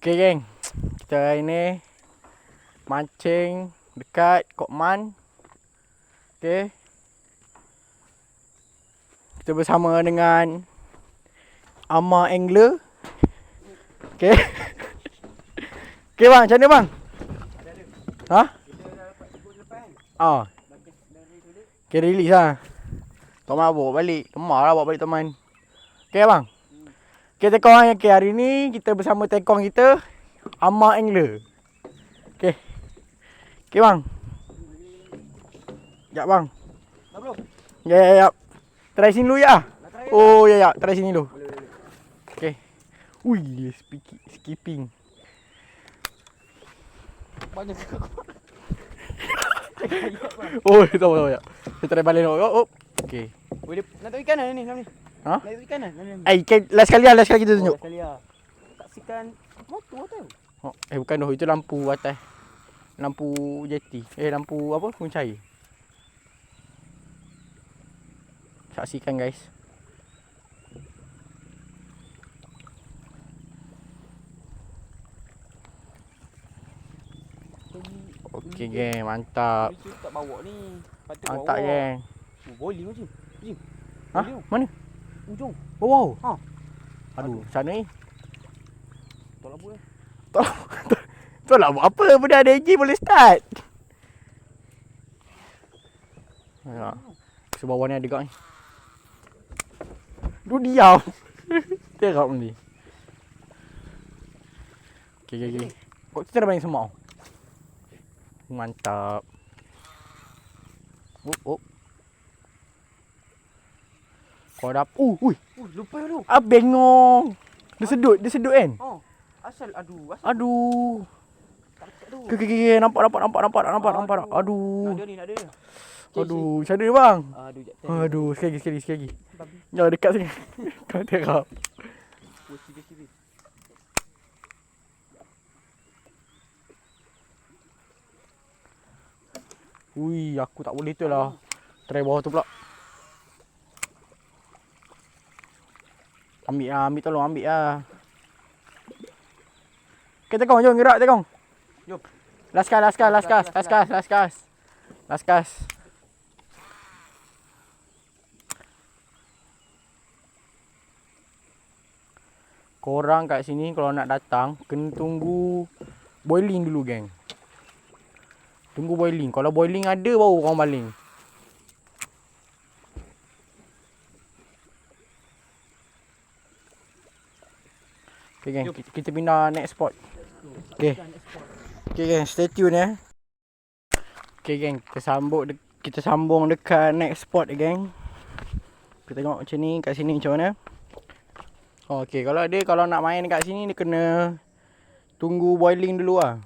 Okay geng. Kita hari ni Mancing Dekat Kokman Okay Kita bersama dengan Ama Angler. Okay Okay bang. Macam mana bang? Ha? Ah. Okay release lah. Teman bawa balik. Kemar lah bawa balik teman. Okay bang Okay tekong okay, hari ni kita bersama tekong kita Ama Angler Okay Okay bang. Sekejap bang. Dah belum? Ya ya ya. Try sini dulu ya. Oh ya ya. Try sini dulu. Okay Ui skipping. Banyak. Oh tahu tahu ya Kita try balik dulu. Oh, oh. Okay Boleh nak tengok ikan dah ni, ni. Ha? Nak tengok ikan dah. Ni, ni. Eh ikan last kali lah last kali kita tunjuk Oh, sekali lah. Saksikan motor tu. oh, Eh bukan tu itu lampu atas Lampu jeti Eh lampu apa Pencahaya Saksikan guys Okey geng mantap tak bawa ni. Patut Mantap geng Oh, bowling macam. Ha? Mana? Ujung. Oh wow. Ha. Aduh sana ni? Lampu eh. Tu lah buat apa Benda ada engine boleh start? Ya. Sebab bawah ni ada kat ni. Lu diam. Terap ni. Okay okay okay Kok kita dah banyak semak Mantap. Oh oh Kau dah Uh ui Oh, lupa tu. Ah bengong Dia sedut Dia sedut kan Oh. Asal aduh, asal Aduh tak. Okay, okay, okay. Nampak, nampak, nampak, nampak, nampak, nampak. Nak Aduh. ada ni, nak ada. Aduh, macam mana bang? Aduh, jap. Aduh, sekali sekali sekali lagi. Jangan dekat sini. Kau terap. Oh. Ui, aku tak boleh tu lah. Try bawah tu pula. Ambil lah, ambil tolong ambil lah. Okay, tekong, jom gerak tekong. Jom. Last cast, last cast, last cast, last cast, last cast. Last cast. Korang kat sini kalau nak datang kena tunggu boiling dulu geng. Tunggu boiling. Kalau boiling ada baru orang baling. Okay Jom. kita, kita pindah next spot. Okay. Okay geng, stay tune eh. Okay geng, kita sambung de- kita sambung dekat next spot geng. Kita tengok macam ni kat sini macam mana. Oh, okay, kalau dia kalau nak main kat sini dia kena tunggu boiling dulu lah.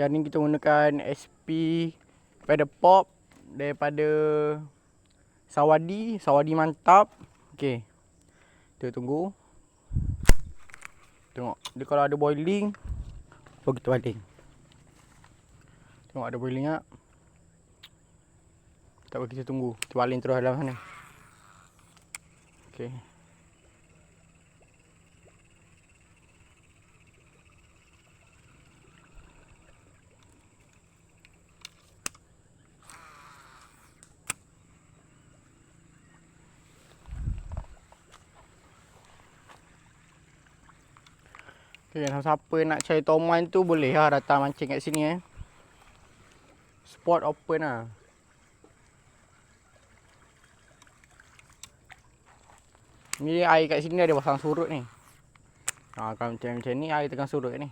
Jadi kita gunakan SP pedal pop daripada Sawadi, Sawadi mantap. Okay. Kita tunggu. Tengok, dia kalau ada boiling baru kita baling. Tengok ada boiling tak? Tak apa kita tunggu. Kita baling terus dalam sana. Okay. Okay, siapa nak cari toman tu boleh lah datang mancing kat sini eh. Spot open lah. Ni air kat sini ada pasang surut ni. Ha, kalau macam macam ni air tengah surut ni.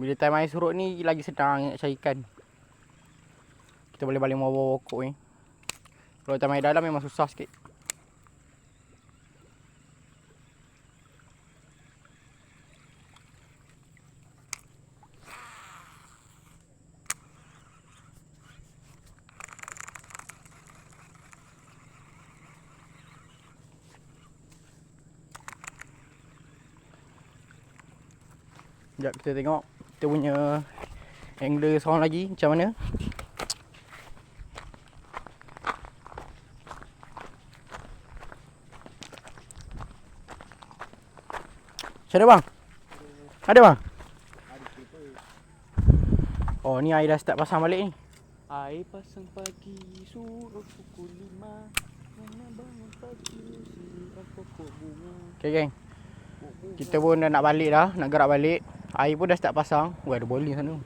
Bila time air surut ni lagi sedang nak cari ikan. Kita boleh balik bawah pokok ni. Kalau time air dalam memang susah sikit. Sekejap kita tengok kita punya angler seorang lagi macam mana. Macam mana bang? Ada bang? Oh ni air dah start pasang balik ni. Air pasang pagi suruh pukul lima Mana bangun pagi siram pokok bunga Okay geng. Kita pun dah nak balik dah, nak gerak balik. Air pun dah start pasang. Wah ada bowling sana.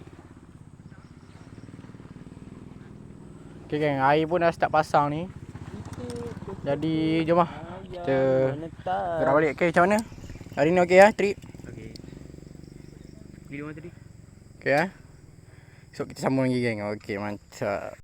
Okay geng, air pun dah start pasang ni. Jadi jom lah kita gerak balik. Okay macam mana? Hari ni okey ah trip? Okey Bila mana tadi? Okay ah. Esok kita sambung lagi geng. Okey mantap.